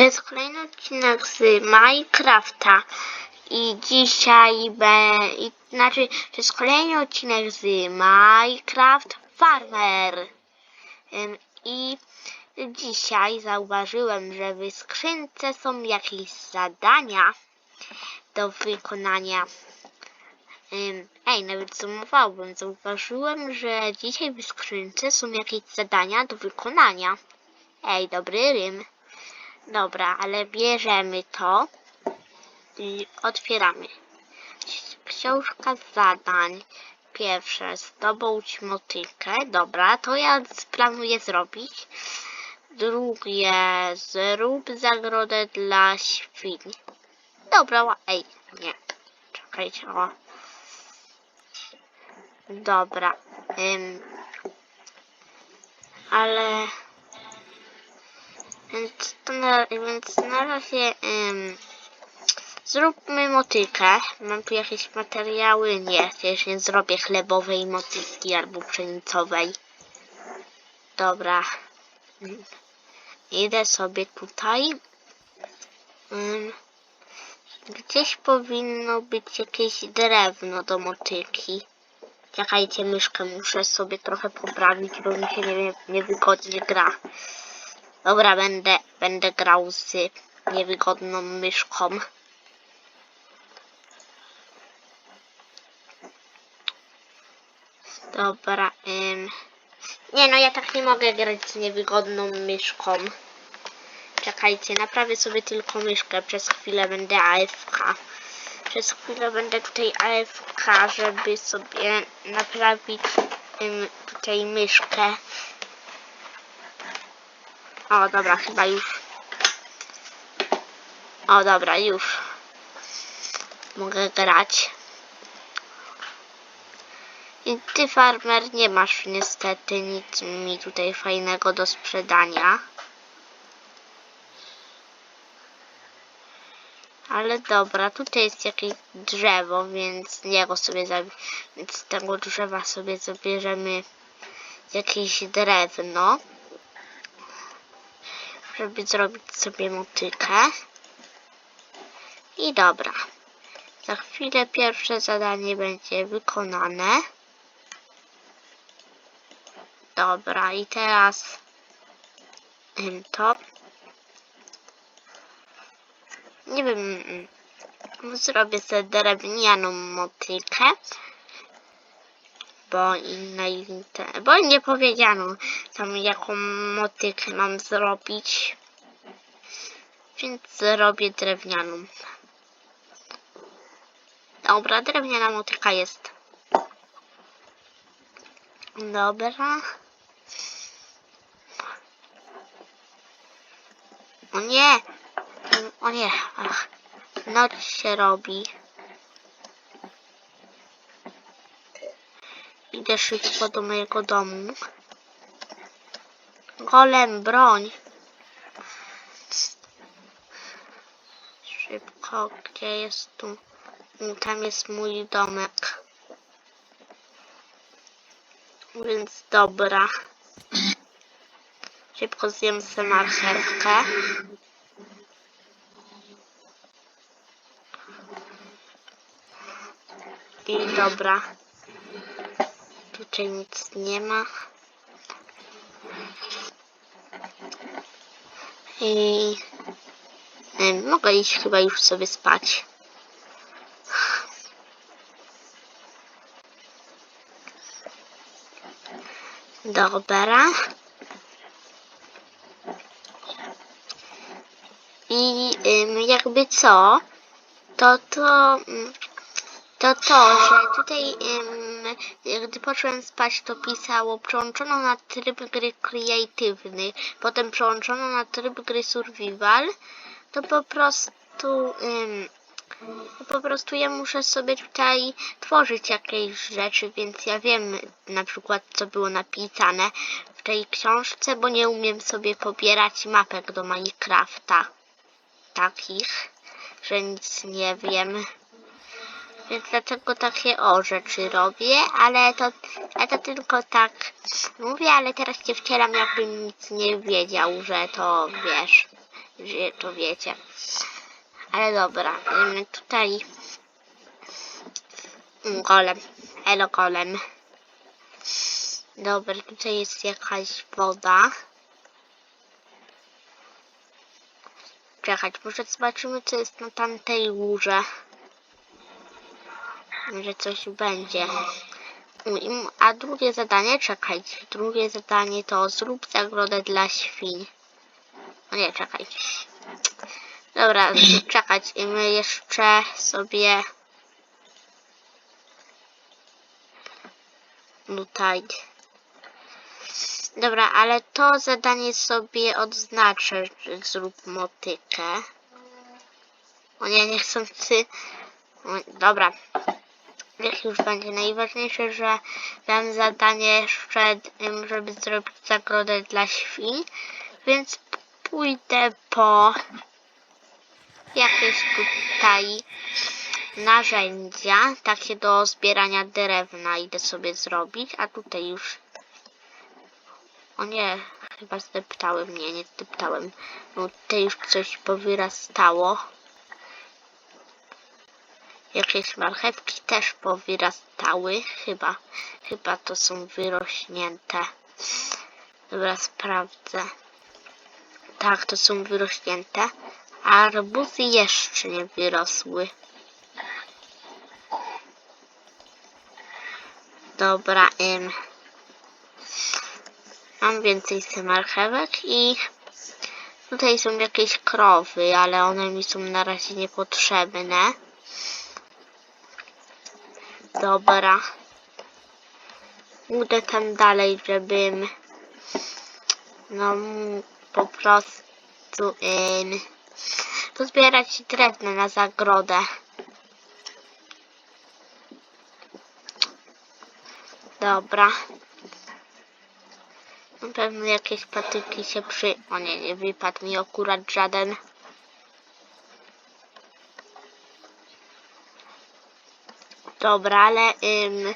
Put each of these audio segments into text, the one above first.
To jest kolejny odcinek z Minecrafta i dzisiaj be, znaczy to jest kolejny odcinek z Minecraft Farmer i dzisiaj zauważyłem, że w skrzynce są jakieś zadania do wykonania. Ej, nawet zoomowałbym. Zauważyłem, że dzisiaj w skrzynce są jakieś zadania do wykonania. Ej, dobry rym. Dobra, ale bierzemy to i otwieramy. Książka zadań. Pierwsze, zdobądź motykę. Dobra, to ja planuję zrobić. Drugie, zrób zagrodę dla świń. Dobra, ej, nie. Czekajcie, o. Dobra, ym, ale... Więc, to na, więc na razie zróbmy motykę. Mam tu jakieś materiały? Nie, też nie zrobię chlebowej motyki albo pszenicowej. Dobra. Idę sobie tutaj. Gdzieś powinno być jakieś drewno do motyki. Czekajcie, myszkę muszę sobie trochę poprawić, bo mi się nie, niewygodnie gra. Dobra, będę, będę grał z niewygodną myszką. Dobra, ym. Nie no, ja tak nie mogę grać z niewygodną myszką. Czekajcie, naprawię sobie tylko myszkę. Przez chwilę będę AFK. Przez chwilę będę tutaj AFK, żeby sobie naprawić ym, tutaj myszkę. O, dobra, chyba już. O, dobra, już. Mogę grać. I ty, farmer, nie masz niestety nic mi tutaj fajnego do sprzedania. Ale dobra, tutaj jest jakieś drzewo, więc niego sobie zabi- więc z tego drzewa sobie zabierzemy jakieś drewno żeby zrobić sobie motykę. I dobra. Za chwilę pierwsze zadanie będzie wykonane. Dobra, i teraz to. Nie wiem, mm, zrobię sobie drewnianą motykę. Bo innej, te- bo nie powiedziano tam jaką motykę mam zrobić. Więc zrobię drewnianą. Dobra, drewniana motyka jest. Dobra. O nie! O nie! Ach. Noc się robi. Idę szybko do mojego domu. Golem, broń. Szybko, gdzie jest tu? Tam jest mój domek. Więc dobra. Szybko zjem sobie marchewkę. I dobra. Tutaj nic nie ma. I mogę iść chyba już sobie spać. Dobra. I jakby co, to to mm, to to, że tutaj em, gdy poszłem spać, to pisało przełączono na tryb gry kreatywny, potem przełączono na tryb gry survival, to po prostu em, po prostu ja muszę sobie tutaj tworzyć jakieś rzeczy, więc ja wiem na przykład co było napisane w tej książce, bo nie umiem sobie pobierać mapek do Minecrafta takich, że nic nie wiem. Więc dlatego takie o rzeczy robię, ale to, ale to tylko tak mówię, ale teraz się wcielam jakbym nic nie wiedział, że to wiesz. że to wiecie. Ale dobra, ym, tutaj Mm, golem, elo golem. Dobra, tutaj jest jakaś woda. Czekać, może zobaczymy co jest na tamtej górze. Może coś będzie. Mm, A drugie zadanie, czekajcie. Drugie zadanie to zrób zagrodę dla świń. O nie, czekaj. Dobra, czekać. I my jeszcze sobie tutaj. Dobra, ale to zadanie sobie odznaczę, że zrób motykę. O nie, niechcący. O, Dobra. Niech już będzie najważniejsze, że dam zadanie jeszcze, żeby zrobić zagrodę dla świń, więc pójdę po jakieś tutaj narzędzia, takie do zbierania drewna idę sobie zrobić, a tutaj już o nie, chyba zdeptałem, nie, nie zdeptałem, no tutaj już coś powyrastało. Jakieś marchewki też powyrastały, chyba, chyba to są wyrośnięte. Dobra, sprawdzę. Tak, to są wyrośnięte. A arbuzy jeszcze nie wyrosły. Dobra, ym. Mam więcej z marchewek i tutaj są jakieś krowy, ale one mi są na razie niepotrzebne. Dobra. Idę tam dalej, żebym no po prostu ym, pozbierać drewno na zagrodę. Dobra. Na pewno jakieś patyki się przy... O nie, nie wypadł mi akurat żaden. Dobra, ale ym,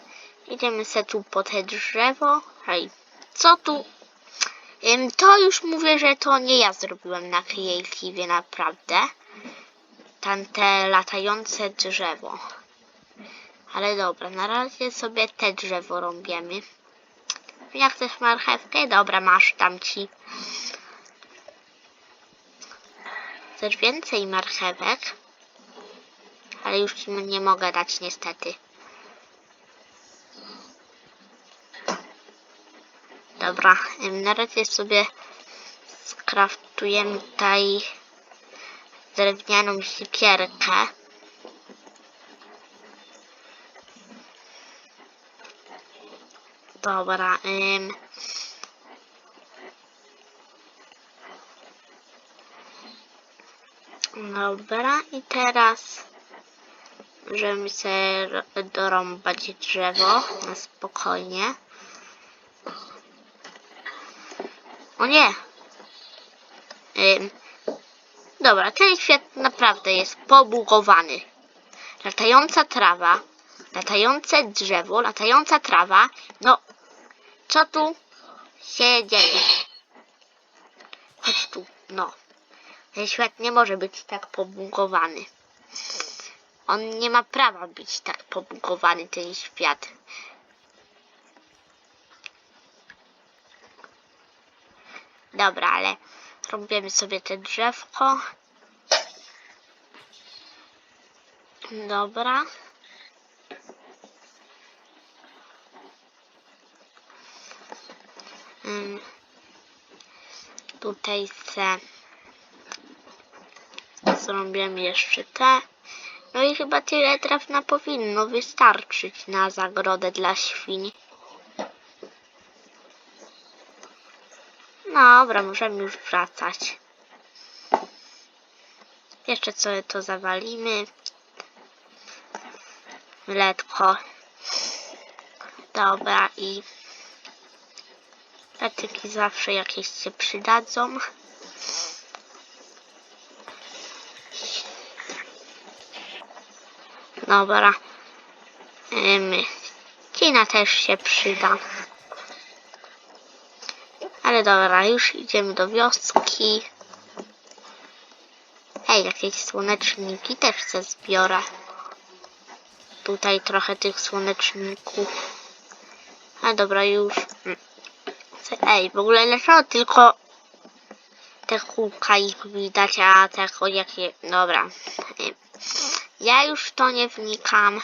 idziemy se tu po te drzewo. Hej, co tu? Ym, to już mówię, że to nie ja zrobiłem na Creative naprawdę. Tamte latające drzewo. Ale dobra, na razie sobie te drzewo rąbiemy. Jak chcesz marchewkę? Dobra, masz, dam ci. Chcesz więcej marchewek? Ale już ci nie mogę dać niestety. Dobra, na razie sobie skraftujemy tutaj drewnianą siekierkę. Dobra, ym. Dobra, i teraz możemy sobie dorąbać drzewo na spokojnie. O nie! Ym. Dobra, ten świat naprawdę jest pobugowany. Latająca trawa, latające drzewo, latająca trawa. No, co tu się dzieje? Chodź tu, no. Ten świat nie może być tak pobugowany. On nie ma prawa być tak pobugowany, ten świat. Dobra, ale robimy sobie te drzewko. Dobra. Ym, tutaj se zrobimy jeszcze te. No i chyba tyle drewna powinno wystarczyć na zagrodę dla świń. Dobra, możemy już wracać. Jeszcze sobie to zawalimy. Letko. Dobra i patyki zawsze jakieś się przydadzą. Dobra. Ym, Cina też się przyda. Ale dobra, już idziemy do wioski. Ej, jakieś słoneczniki też se zbiorę. Tutaj trochę tych słoneczników. A dobra, już. Ej, w ogóle dlaczego tylko te kółka ich widać, a tak jakie... Dobra. Ej, Ja już w to nie wnikam.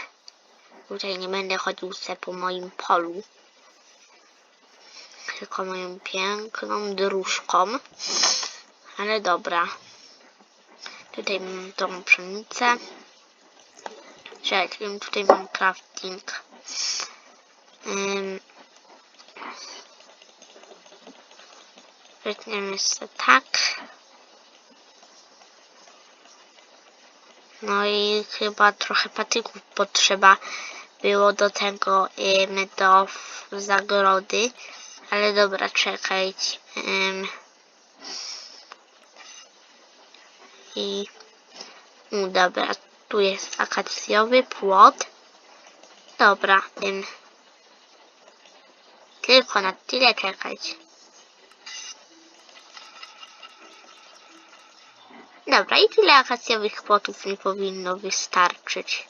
Tutaj nie będę chodził se po moim polu. Tylko moją piękną dróżką. Ale dobra. Tutaj mam tą pszenicę. Czekaj, tutaj mam crafting. Um, Wytniemy tak. No i chyba trochę patyków potrzeba było do tego do f- zagrody. Ale dobra, czekajcie. I u, dobra, tu jest akacjowy płot. Dobra, ym, tylko na tyle czekać. Dobra, i tyle akacjowych płotów mi powinno wystarczyć.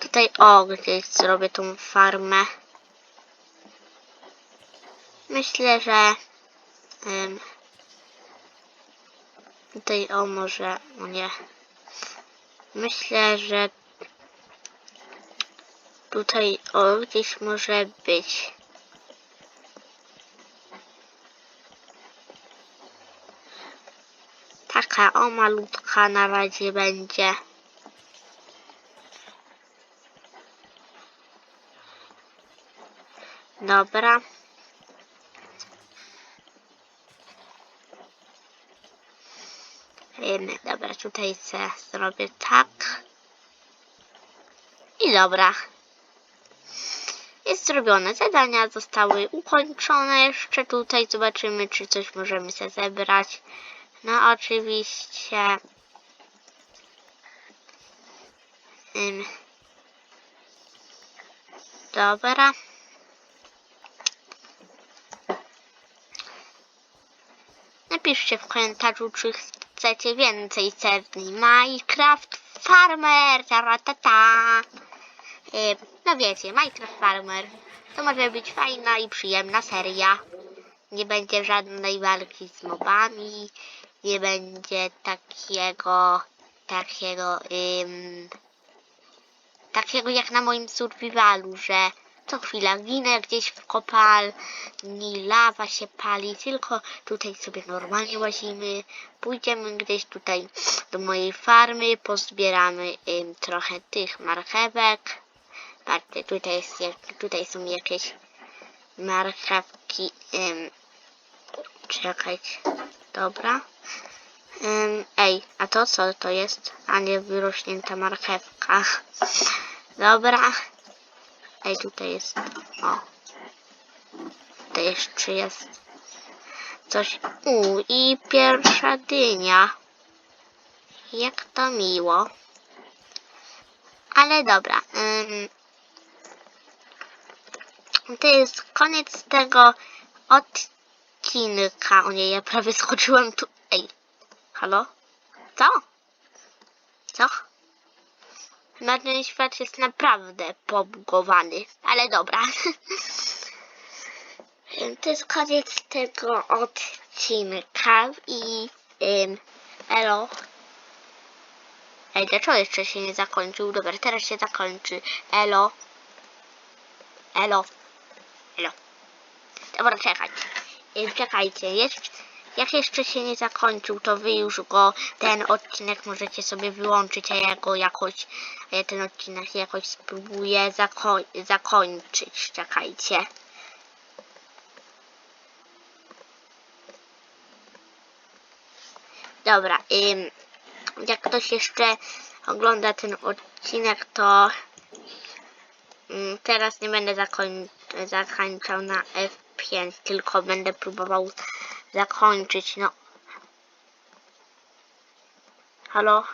Tutaj, o, gdzieś zrobię tą farmę. Myślę, że tutaj, o, może, no nie. Myślę, że tutaj, o, gdzieś może być. Taka o malutka na razie będzie. Dobra. Dobra, tutaj se zrobię tak. I dobra. Jest zrobione. Zadania zostały ukończone. Jeszcze tutaj zobaczymy, czy coś możemy sobie zebrać. No oczywiście. Ym. Dobra. Napiszcie w komentarzu, czy chcecie więcej serii Minecraft Farmer. Taratata. Ym, No wiecie, Minecraft Farmer to może być fajna i przyjemna seria. Nie będzie żadnej walki z mobami, nie będzie takiego, takiego, ym, takiego jak na moim survivalu, że co chwila ginę gdzieś w kopalni, lawa się pali, tylko tutaj sobie normalnie łazimy, pójdziemy gdzieś tutaj do mojej farmy, pozbieramy ym, trochę tych marchewek. Patrzcie, tutaj, jest, tutaj są jakieś marchewki. Ym, czekać. Dobra. Ej, a to co to jest? A nie wyrośnięta marchewka. Dobra. Ej, tutaj jest. O. Tutaj jeszcze jest coś. U, i pierwsza dynia. Jak to miło. Ale dobra. Ym, to jest koniec tego odcinka. O nie, ja prawie skoczyłem tu. Halo? Co? Co? Chyba ten świat jest naprawdę pobugowany, ale dobra. to jest koniec tego odcinka i elo. Ej, dlaczego jeszcze się nie zakończył? Dobra, teraz się zakończy. Elo. Elo. Elo. Dobra. Ej, Czekajcie, jeszcze, jak jeszcze się nie zakończył, to wy już go, ten odcinek możecie sobie wyłączyć, a ja go jakoś, ja ten odcinek jakoś spróbuję zako zakończyć. Czekajcie. Dobra, ym, jak ktoś jeszcze ogląda ten odcinek, to Mm, Teraz nie będę zakoń... zakończał na F5, tylko będę próbował zakończyć, no. Halo?